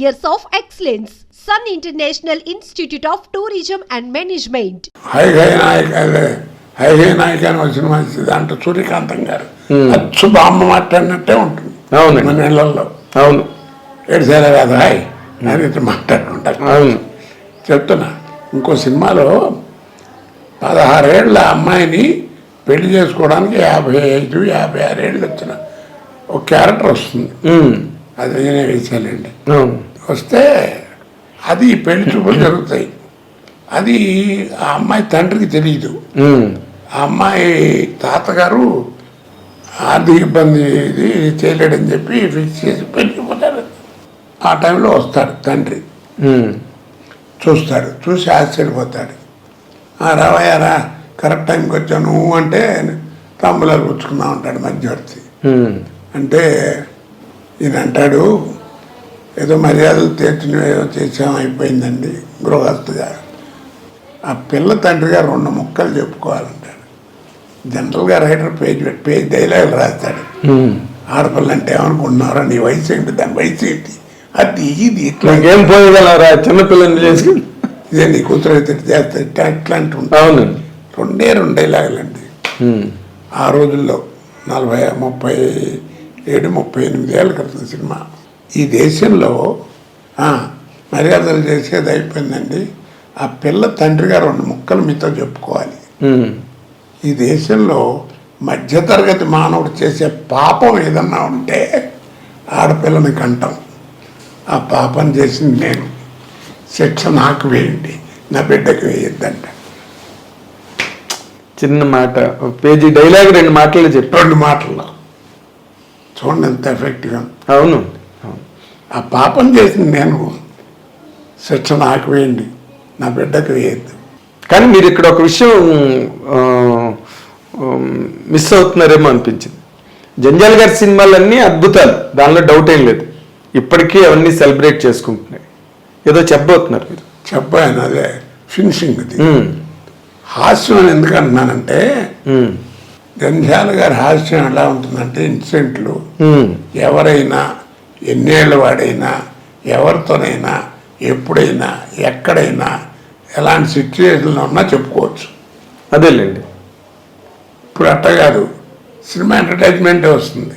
years of excellence. Sun International Institute of Tourism and Management. హై హై నాయక్ అదే హై హై నాయక్ అని వచ్చిన మంచి దాంట్లో సూర్యకాంతం గారు అచ్చు బామ్మ మాట్లాడినట్టే ఉంటుంది అవునండి. మన ఇళ్ళల్లో అవును. ఏడ్చారా కాదు హాయ్ అని ఇట్లా మాట్లాడుకుంటారు అవును. చెప్తున్నా. ఇంకో సినిమాలో పదహారేళ్ళ అమ్మాయిని పెళ్ళి చేసుకోవడానికి యాభై ఐదు యాభై ఆరేళ్ళు వచ్చిన. ఒక క్యారెక్టర్ వస్తుంది. అది నేనే వేసానండి అవును. వస్తే అది పెళ్ళి చూపులు జరుగుతాయి. అది ఆ అమ్మాయి తండ్రికి తెలియదు ఆ అమ్మాయి తాతగారు ఆర్థిక ఇబ్బంది ఇది చేయలేడని చెప్పి ఫిక్స్ చేసి పెళ్ళిపోతారు ఆ టైంలో వస్తాడు తండ్రి. చూస్తాడు. చూసి ఆశ్చర్యపోతాడు. "ఆ, రావయ్యా రా. కరెక్ట్ టైంకి వచ్చావు నువ్వు అంటే తాంబూలాలు పుచ్చుకుందాం అంటాడు మధ్యవర్తి. అంటే ఈయన అంటాడు ఏదో మర్యాదలు తీర్చిన ఏదో చేసాం అయిపోయిందండి గృహస్థుగా ఆ పిల్ల తండ్రిగా రెండు ముక్కలు చెప్పుకోవాలంటాడు. జనరల్గా రైటర్ పేజ్ పేజ్ డైలాగ్ రాస్తాడు. ఆడపిల్ల అంటే ఏమనుకుంటున్నారా నీ వయసు ఏంటి దాని వయసు ఏంటి? అది ఇది ఇట్లా. ఇంకేం పోయగలరా చిన్నపిల్లని చేసి? ఇదే నీ కూతురు అయితే చేస్తే ఇట్లా ఇట్లాంటి ఉంటాయి రెండే రెండు డైలాగులండి. ఆ రోజుల్లో నలభై ముప్పై ఏడు ముప్పై ఎనిమిది ఏళ్ళ క్రితం సినిమా. ఈ దేశంలో మర్యాదలు చేసేది అయిపోయిందండి. ఆ పిల్ల తండ్రిగా రెండు ముక్కలు మీతో చెప్పుకోవాలి. ఈ దేశంలో మధ్యతరగతి మానవుడు చేసే పాపం ఏదన్నా ఉంటే ఆడపిల్లని కంటాం. ఆ పాపం చేసింది నేను. శిక్ష నాకు వేయండి. నా బిడ్డకి వేయొద్దంట. చిన్న మాట ఒక పేజీ డైలాగ్ రెండు మాటలు చెప్పి. రెండు మాటల్లో. చూడండి ఎంత ఎఫెక్ట్గా అవును. ఆ పాపం చేసింది నేను. శిక్ష నాకు వేయండి నా బిడ్డకు వేయద్దు కానీ మీరు ఇక్కడ ఒక విషయం మిస్ అవుతున్నారేమో అనిపించింది. జంజాల్ గారి సినిమాలన్నీ అద్భుతాలు. దానిలో డౌట్ ఏం లేదు. ఇప్పటికీ అవన్నీ సెలబ్రేట్ చేసుకుంటున్నాయి. ఏదో చెప్పబోతున్నారు మీరు. చెప్పాను అదే ఫినిషింగ్ ఉమ్, హాస్యం అని ఎందుకు అంటున్నానంటే జంధ్యాల గారి హాస్యం ఎలా ఉంటుందంటే ఇన్సిడెంట్లు ఎవరైనా ఎన్నేళ్ళ వాడైనా ఎవరితోనైనా ఎప్పుడైనా ఎక్కడైనా ఎలాంటి సిచ్యువేషన్లో ఉన్నా చెప్పుకోవచ్చు. అదేలేండి. ఇప్పుడు అట్ట కాదు సినిమా ఎంటర్టైన్మెంటే వస్తుంది.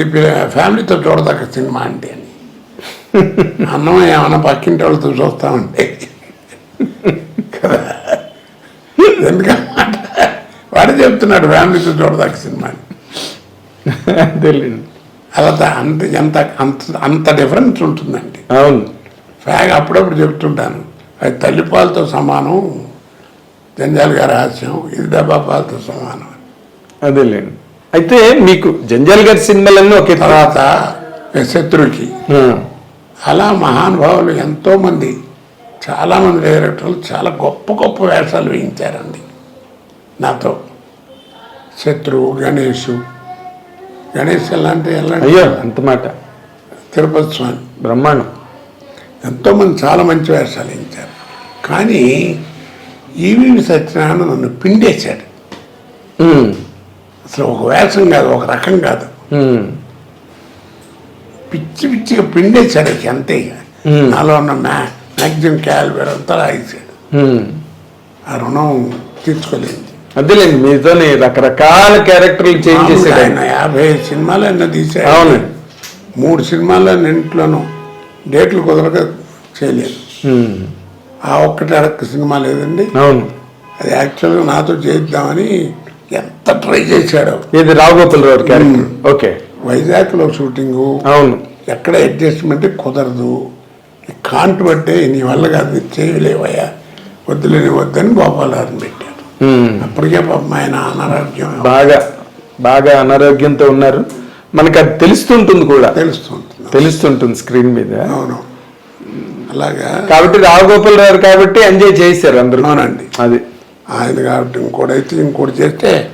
ఇది ఫ్యామిలీతో చూడదక్క సినిమా అంటే అని అన్నం ఏమైనా పక్కింటి వాళ్ళతో చూస్తామంటే కదా. ఎందుకంటే వాడే చెప్తున్నాడు ఫ్యామిలీతో చూడదక్క సినిమా అని. అదేలేండి. అలా అంత ఎంత అంత అంత డిఫరెన్స్ ఉంటుందండి. అవును. ఫ్యాగ్ అప్పుడప్పుడు చెప్తుంటాను అది తల్లిపాలతో సమానం జంజాల గారి హాస్యం ఇది డబ్బా పాలతో సమానం అదేలేండి. అయితే మీకు జంజాల్ గారి సినిమాలన్నీ ఒకే తర్వాత శత్రుకి. అలా మహానుభావులు ఎంతోమంది చాలామంది డైరెక్టర్లు చాలా గొప్ప గొప్ప వేషాలు వేయించారండి. నాతో. శత్రువు గణేష్ గణేష్ ఎలాంటి ఎలాంటి అయ్యో అంత మాట. తిరుపతి స్వామి. బ్రహ్మాండం. ఎంతోమంది చాలా మంచి వేషాలు వేయించారు. కానీ ఈవీవి సత్యనారాయణ నన్ను పిండేశాడు. అసలు ఒక వేషం కాదు ఒక రకం కాదు. పిచ్చి పిచ్చిగా పిండేశాడు అంతే. నాలో ఉన్న మ్యా మ్యాక్సిమం క్యాలిబర్ అంతా రాయించాడు. ఆ రుణం తీర్చుకోలేదు. అదేలేండి మీతోని రకరకాల క్యారెక్టర్లు చేంజ్ చేసాడు ఆయన. యాభై సినిమాలు ఎన్నో తీసాడు అవునండి మూడు సినిమాల్లో ఇంట్లోనూ డేట్లు కుదరక చేయలేదు. ఆ ఒక్కటి అడక్క సినిమా లేదండి. అవును. అది యాక్చువల్గా నాతో చేద్దామని ఎంత ట్రై చేశాడో. ఇది రావుగోపాల్ రావు క్యారెక్టర్. ఓకే. వైజాగ్లో షూటింగు. అవును. ఎక్కడ అడ్జస్ట్మెంట్ కుదరదు. కాంటు పట్టే నీ వల్ల కాదు చేయలేవయ్యా. వద్దులేని వద్దని గోపాలాన్ని పెట్టారు ఉమ్, అప్పటికే పాపం ఆయన అనారోగ్యం. బాగా బాగా అనారోగ్యంతో ఉన్నారు. మనకు అది తెలుస్తుంటుంది కూడా. తెలుస్తుంటుంది. తెలుస్తుంటుంది స్క్రీన్ మీద. అవును. అలాగా. కాబట్టి రావుగోపాల్ రావు కాబట్టి ఎంజాయ్ చేశారు అందరూ. అవునండి. అది. ఆయన కాబట్టి ఇంకోటైతే ఇంకోటి చేస్తే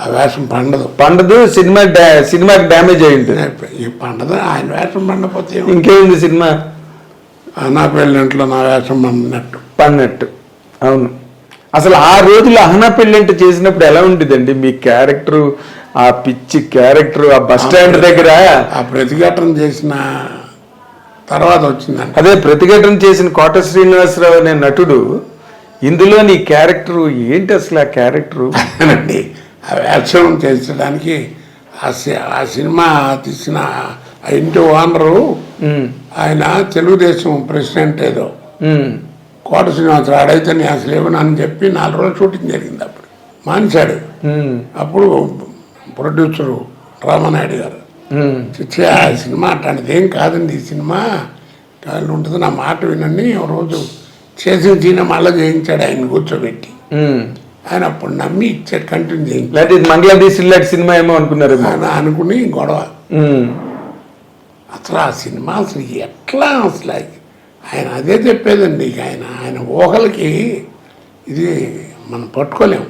ఆ వేషం పండదు. పండదు సినిమా సినిమాకి డ్యామేజ్ అయి ఉంటుంది. ఈ పండదు ఆయన వేషం పండపోతే ఏమి? ఇంకేముంది సినిమా? నా పెళ్ళింట్లో నా వేషం పండినట్టు. పన్నట్టు అవును. అసలు ఆ రోజులు అహనా పెళ్ళంట చేసినప్పుడు ఎలా ఉండేదండి? మీ క్యారెక్టర్ ఆ పిచ్చి క్యారెక్టర్ ఆ బస్ స్టాండ్ దగ్గర? ఆ ప్రతిఘటన చేసిన తర్వాత వచ్చిందంట అదే ప్రతిఘటన చేసిన కోట శ్రీనివాసరావు అనే నటుడు ఇందులో నీ క్యారెక్టర్ ఏంటి అసలు ఆ క్యారెక్టర్? అండి ఆ వేషం చేర్చడానికి ఆ సినిమా తీసిన ఆ ఇంటి ఓనరు ఆయన తెలుగుదేశం ప్రెసిడెంట్ ఏదో. కోట శ్రీనివాసరావు ఆడైతే నేను అసలు ఇవ్వను అని చెప్పి నాలుగు రోజులు షూటింగ్ జరిగింది అప్పుడు. మానేశాడు. అప్పుడు ప్రొడ్యూసరు రామానాయుడు గారు. చిచ్చి ఆ సినిమా అట్లాంటిది ఏం కాదండి ఈ సినిమా. కాళ్ళు ఉంటుంది నా మాట వినండి. ఒక రోజు చేసిన సినిమా మళ్ళీ చేయించాడు ఆయన కూర్చోబెట్టి. ఆయన అప్పుడు నమ్మి ఇచ్చాడు కంటిన్యూ చేయించాడు. లేకపోతే ఇది బంగ్లాదేశ్ ఇలాంటి సినిమా ఏమో అనుకున్నారేమో ఆయన అనుకుని గొడవ. అసలు ఆ సినిమా అసలు ఎట్లా అసలు ఆయన అదే చెప్పేదండి. ఇక ఆయన ఆయన ఊహలకి ఇది మనం పట్టుకోలేం.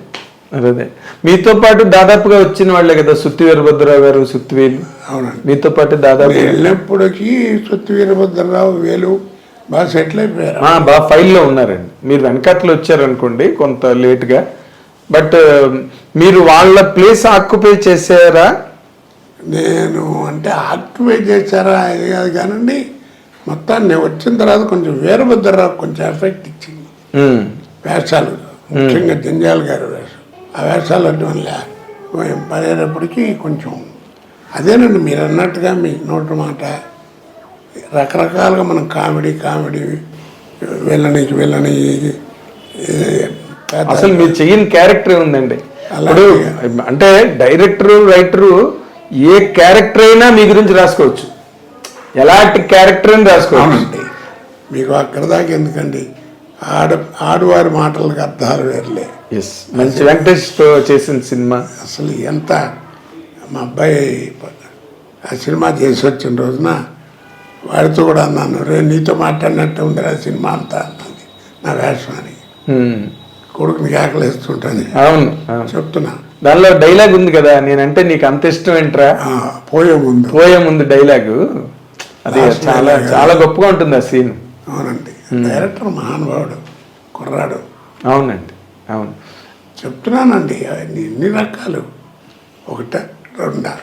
అదే మీతో పాటు దాదాపుగా వచ్చిన వాళ్ళే కదా సుత్తి వీరభద్రరావు గారు సుత్తివేలు. అవునండి. మీతో పాటు దాదాపు వెళ్ళినప్పటికీ సొత్తు వీరభద్రరావు వేలు బాగా సెటిల్ అయిపోయారు. బాగా ఫైల్లో ఉన్నారండి. మీరు వెనకట్లు వచ్చారనుకోండి కొంత లేట్గా. బట్ మీరు వాళ్ళ ప్లేస్ ఆక్యుపై చేసారా నేను అంటే ఆక్టివేట్ చేశారా అది కాదు కానండి. మొత్తాన్ని నేను వచ్చిన తర్వాత కొంచెం వీరభద్రరావు కొంచెం ఎఫెక్ట్ ఇచ్చింది. వేషాలు. ముఖ్యంగా జంజాల గారి వేషం. ఆ వేషాలు అడ్డం వల్ల పడేటప్పటికి కొంచెం అదేనండి మీరు అన్నట్టుగా మీ నోటి మాట రకరకాలుగా మనం కామెడీ కామెడీ వెళ్ళనికి వెళ్ళని అసలు మీరు చెయ్యని క్యారెక్టర్ ఉందండి. అంటే డైరెక్టర్ రైటరు ఏ క్యారెక్టర్ అయినా మీ గురించి రాసుకోవచ్చు. ఎలాంటి క్యారెక్టర్ అని రాసుకోవచ్చు. అవునండి. మీకు అక్కడ దాకా ఎందుకండి? ఆడ ఆడవారి మాటలకు అర్థాలు వేరలే. మంచి వెంకటేష్తో చేసిన సినిమా. అసలు ఎంత మా అబ్బాయి ఆ సినిమా చేసి వచ్చిన రోజున వాడితో కూడా అన్నాను రే నీతో మాట్లాడినట్టు ఉంది ఆ సినిమా అంతా అన్నది నా వేషం అని. కొడుకుని కేకలేస్తుంటాను అవును అవును. చెప్తున్నా. దానిలో డైలాగ్ ఉంది కదా నేనంటే నీకు అంత ఇష్టం ఏంట్రా? పోయే ముందు. పోయే ముందు డైలాగు అది చాలా. చాలా గొప్పగా ఉంటుంది ఆ సీన్. అవునండి. డైరెక్టర్ మహానుభావుడు కుర్రాడు. అవునండి అవును. చెప్తున్నానండి అవన్నీ ఎన్ని రకాలు. ఒకట రెండా.